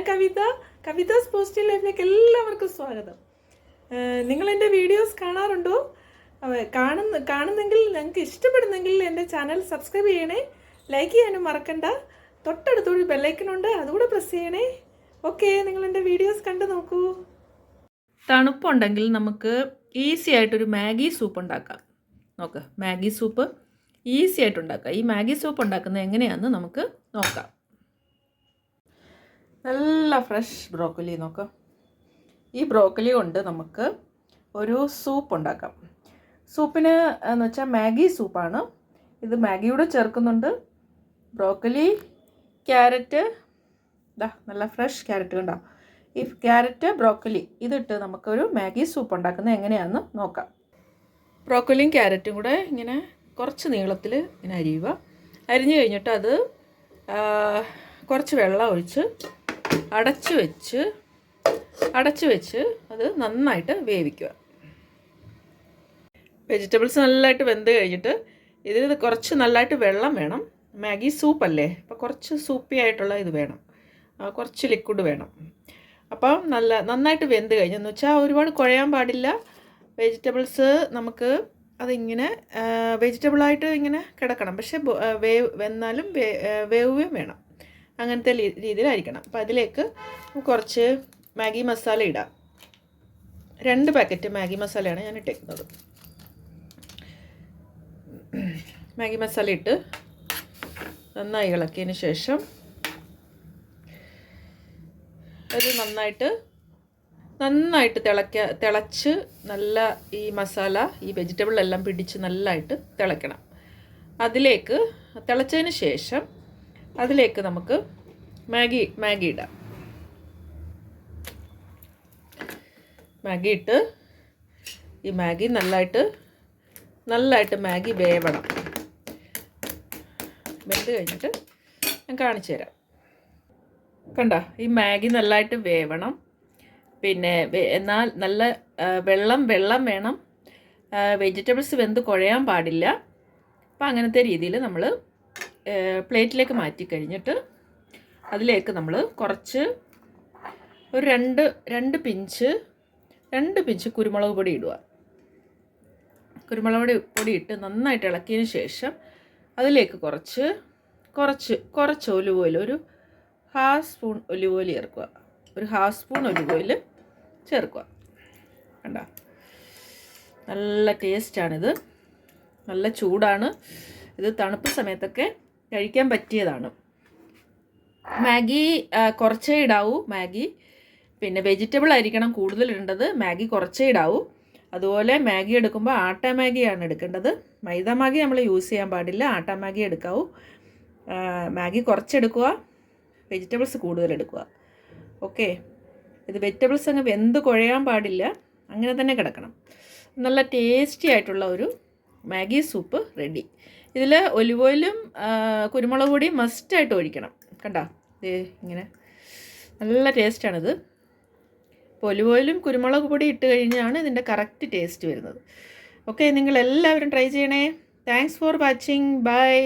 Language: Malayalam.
ഞാൻ കവിത കവിതാസ് പോസിറ്റീവ് ലൈഫിലേക്ക് എല്ലാവർക്കും സ്വാഗതം. നിങ്ങൾ എന്റെ വീഡിയോസ് കാണാറുണ്ടോ? കാണുന്ന കാണുന്നെങ്കിൽ നിങ്ങൾക്ക് ഇഷ്ടപ്പെടുന്നെങ്കിൽ എന്റെ ചാനൽ സബ്സ്ക്രൈബ് ചെയ്യണേ. ലൈക്ക് ചെയ്യാനും മറക്കണ്ട. തൊട്ടടുത്തൊരു ബെല്ലൈക്കനുണ്ട് അതുകൂടെ പ്രസ് ചെയ്യണേ. ഓക്കെ നിങ്ങൾ എന്റെ വീഡിയോസ് കണ്ടു നോക്കൂ. തണുപ്പുണ്ടെങ്കിൽ നമുക്ക് ഈസി ആയിട്ടൊരു മാഗി സൂപ്പ് ഉണ്ടാക്കാം. നോക്ക് മാഗി സൂപ്പ് ഈസി ആയിട്ട് ഉണ്ടാക്കാം. ഈ മാഗി സൂപ്പ് ഉണ്ടാക്കുന്നത് എങ്ങനെയാണെന്ന് നമുക്ക് നോക്കാം. നല്ല ഫ്രഷ് ബ്രോക്കലി നോക്കാം. ഈ ബ്രോക്കലി കൊണ്ട് നമുക്ക് ഒരു സൂപ്പ് ഉണ്ടാക്കാം. സൂപ്പിന് എന്ന് വെച്ചാൽ മാഗി സൂപ്പാണ് ഇത് മാഗിയൂടെ ചേർക്കുന്നുണ്ട്. ബ്രോക്കലി ക്യാരറ്റ് ഇതാ നല്ല ഫ്രഷ് ക്യാരറ്റ് കണ്ടോ. ഈ ക്യാരറ്റ് ബ്രോക്കലി ഇതിട്ട് നമുക്കൊരു മാഗി സൂപ്പ് ഉണ്ടാക്കുന്നത് എങ്ങനെയാണെന്ന് നോക്കാം. ബ്രോക്കലിയും ക്യാരറ്റും കൂടെ ഇങ്ങനെ കുറച്ച് നീളത്തിൽ ഇങ്ങനെ അരിയുക. അരിഞ്ഞു കഴിഞ്ഞിട്ട് അത് കുറച്ച് വെള്ളം ഒഴിച്ച് അടച്ചു വെച്ച് അടച്ചു വെച്ച് അത് നന്നായിട്ട് വേവിക്കുക. വെജിറ്റബിൾസ് നല്ലതായിട്ട് വെന്ത് കഴിഞ്ഞിട്ട് ഇതിൽ കുറച്ച് നല്ലതായിട്ട് വെള്ളം വേണം. മാഗി സൂപ്പ് അല്ലേ? അപ്പോൾ കുറച്ച് സൂപ്പി ആയിട്ടുള്ള ഇത് വേണം. കുറച്ച് ലിക്വിഡ് വേണം. അപ്പോൾ നല്ല നന്നായിട്ട് വെന്ത് കഴിഞ്ഞു എന്ന് വെച്ചാൽ ഒരുപാട് കുഴയാൻ പാടില്ല. വെജിറ്റബിൾസ് നമുക്ക് അതിങ്ങനെ വെജിറ്റബിളായിട്ട് ഇങ്ങനെ കിടക്കണം. പക്ഷേ വേവ് വെന്നാലും വേവുകയും വേണം. അങ്ങനത്തെ രീതിയിലായിരിക്കണം. അപ്പോൾ അതിലേക്ക് കുറച്ച് മാഗി മസാല ഇടാം. രണ്ട് പാക്കറ്റ് മാഗി മസാലയാണ് ഞാൻ ഇട്ടേക്കുന്നത്. മാഗി മസാല ഇട്ട് നന്നായി ഇളക്കിയതിന് ശേഷം അത് നന്നായിട്ട് നന്നായിട്ട് തിളയ്ക്ക തിളച്ച് നല്ല ഈ മസാല ഈ വെജിറ്റബിളെല്ലാം പിടിച്ച് നല്ലതായിട്ട് തിളയ്ക്കണം അതിലേക്ക് തിളച്ചതിന് ശേഷം അതിലേക്ക് നമുക്ക് മാഗി മാഗി ഇടാം. മാഗി ഇട്ട് ഈ മാഗി നല്ലതായിട്ട് നല്ലതായിട്ട് മാഗി വേവണം. വെന്ത് കഴിഞ്ഞിട്ട് ഞാൻ കാണിച്ചു തരാം. കണ്ട? ഈ മാഗി നല്ലതായിട്ട് വേവണം. പിന്നെ എന്നാൽ നല്ല വെള്ളം വെള്ളം വേണം. വെജിറ്റബിൾസ് വെന്ത് കുഴയാൻ പാടില്ല. അപ്പം അങ്ങനത്തെ രീതിയിൽ നമ്മൾ പ്ലേറ്റിലേക്ക് മാറ്റി കഴിഞ്ഞിട്ട് അതിലേക്ക് നമ്മൾ കുറച്ച് ഒരു രണ്ട് രണ്ട് പിഞ്ച് രണ്ട് പിഞ്ച് കുരുമുളക് പൊടി ഇടുക. കുരുമുളക് പൊടി പൊടി ഇട്ട് നന്നായിട്ട് ഇളക്കിയതിന് ശേഷം അതിലേക്ക് കുറച്ച് കുറച്ച് കുറച്ച് ഒലിവ് ഓയിൽ ഒരു ഹാഫ് സ്പൂൺ ഒലിവ് ഓയിൽ ചേർക്കുക. ഒരു ഹാഫ് സ്പൂൺ ഒലിവ് ഓയിൽ ചേർക്കുക. കണ്ട? നല്ല ടേസ്റ്റാണിത് നല്ല ചൂടാണ്. ഇത് തണുപ്പ് സമയത്തൊക്കെ കഴിക്കാൻ പറ്റിയതാണ്. മാഗി കുറച്ചേ ഇടാവൂ മാഗി. പിന്നെ വെജിറ്റബിൾ ആയിരിക്കണം കൂടുതൽ ഇടേണ്ടത് മാഗി കുറച്ചേ ഇടാവൂ. അതുപോലെ മാഗി എടുക്കുമ്പോൾ ആട്ട മാഗിയാണ് എടുക്കേണ്ടത്. മൈദ മാഗി നമ്മൾ യൂസ് ചെയ്യാൻ പാടില്ല ആട്ട മാഗി എടുക്കാവൂ. മാഗി കുറച്ചെടുക്കുക വെജിറ്റബിൾസ് കൂടുതൽ എടുക്കുക. ഓക്കെ. ഇത് വെജിറ്റബിൾസ് അങ്ങ് വെന്ത് കുഴയാൻ പാടില്ല അങ്ങനെ തന്നെ കിടക്കണം. നല്ല ടേസ്റ്റി ആയിട്ടുള്ള ഒരു മാഗി സൂപ്പ് റെഡി. ഇതിൽ ഒലിവ് ഓയിലും കുരുമുളക് പൊടിയും മസ്റ്റായിട്ട് ഒഴിക്കണം. കണ്ടോ? ദേ ഇങ്ങനെ. നല്ല ടേസ്റ്റാണിത് അപ്പോൾ ഒലിവ് ഓയിലും കുരുമുളക് പൊടി ഇട്ട് കഴിഞ്ഞാണ് ഇതിന്റെ കറക്റ്റ് ടേസ്റ്റ് വരുന്നത്. ഓക്കെ നിങ്ങൾ എല്ലാവരും ട്രൈ ചെയ്യണേ. Thanks for watching by